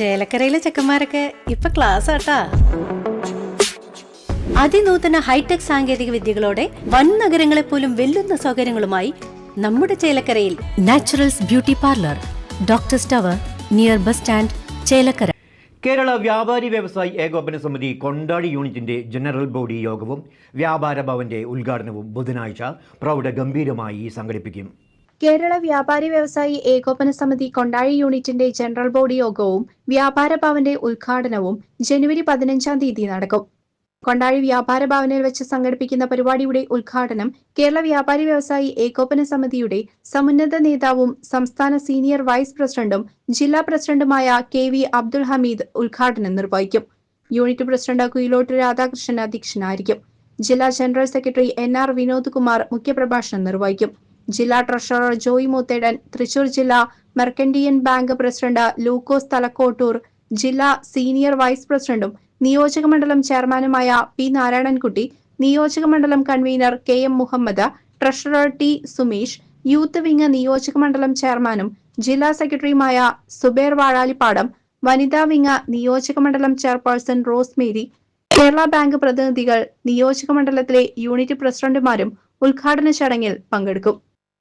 ചേലക്കരയിലെ ചെക്കന്മാരൊക്കെ ഇപ്പൊ ക്ലാസ് ആട്ടാ. അതിനൂതന ഹൈടെക് സാങ്കേതിക വിദ്യകളോടെ വൻ നഗരങ്ങളെ പോലും വെല്ലുന്ന സൗകര്യങ്ങളുമായി നമ്മുടെ ചേലക്കരയിൽ naturals beauty parlour doctor tower near bus stand Chelakkara. Kerala വ്യാപാരി വ്യവസായി ഏകോപന സമിതി കൊണ്ടാടി യൂണിറ്റിന്റെ ജനറൽ ബോഡി യോഗവും വ്യാപാര ഭവന്റെ ഉദ്ഘാടനവും ബുധനാഴ്ച പ്രൗഢ ഗംഭീരമായി സംഘടിപ്പിക്കും. കേരള വ്യാപാരി വ്യവസായി ഏകോപന സമിതി കൊണ്ടാഴി യൂണിറ്റിന്റെ ജനറൽ ബോഡി യോഗവും വ്യാപാര ഭവന്റെ ഉദ്ഘാടനവും ജനുവരി പതിനഞ്ചാം തീയതി നടക്കും. കൊണ്ടാഴി വ്യാപാര ഭവനിൽ വെച്ച് സംഘടിപ്പിക്കുന്ന പരിപാടിയുടെ ഉദ്ഘാടനം കേരള വ്യാപാരി വ്യവസായി ഏകോപന സമിതിയുടെ സമുന്നത നേതാവും സംസ്ഥാന സീനിയർ വൈസ് പ്രസിഡന്റും ജില്ലാ പ്രസിഡന്റുമായ കെ വി അബ്ദുൽ ഹമീദ് ഉദ്ഘാടനം നിർവഹിക്കും. യൂണിറ്റ് പ്രസിഡന്റ് കുയിലോട്ട് രാധാകൃഷ്ണൻ അധ്യക്ഷനായിരിക്കും. ജില്ലാ general secretary N R Vinod Kumar മുഖ്യപ്രഭാഷണം നിർവഹിക്കും. ജില്ലാ ട്രഷറർ ജോയ് മുത്തേടൻ തൃശൂർ ജില്ലാ mercantile bank president Lukose Thalakottur ജില്ലാ സീനിയർ വൈസ് പ്രസിഡന്റും നിയോജക മണ്ഡലം ചെയർമാനുമായ പി നാരായണൻകുട്ടി നിയോജക മണ്ഡലം convener K M Muhammad treasurer T Sumesh youth wing നിയോജക മണ്ഡലം ചെയർമാനും ജില്ലാ സെക്രട്ടറിയുമായ സുബേർ വാഴാലിപ്പാടം വനിതാ വിംഗ് നിയോജക മണ്ഡലം chairperson Rose Mary Kerala bank പ്രതിനിധികൾ നിയോജക മണ്ഡലത്തിലെ യൂണിറ്റ് പ്രസിഡന്റുമാരും ഉദ്ഘാടന ചടങ്ങിൽ പങ്കെടുക്കും.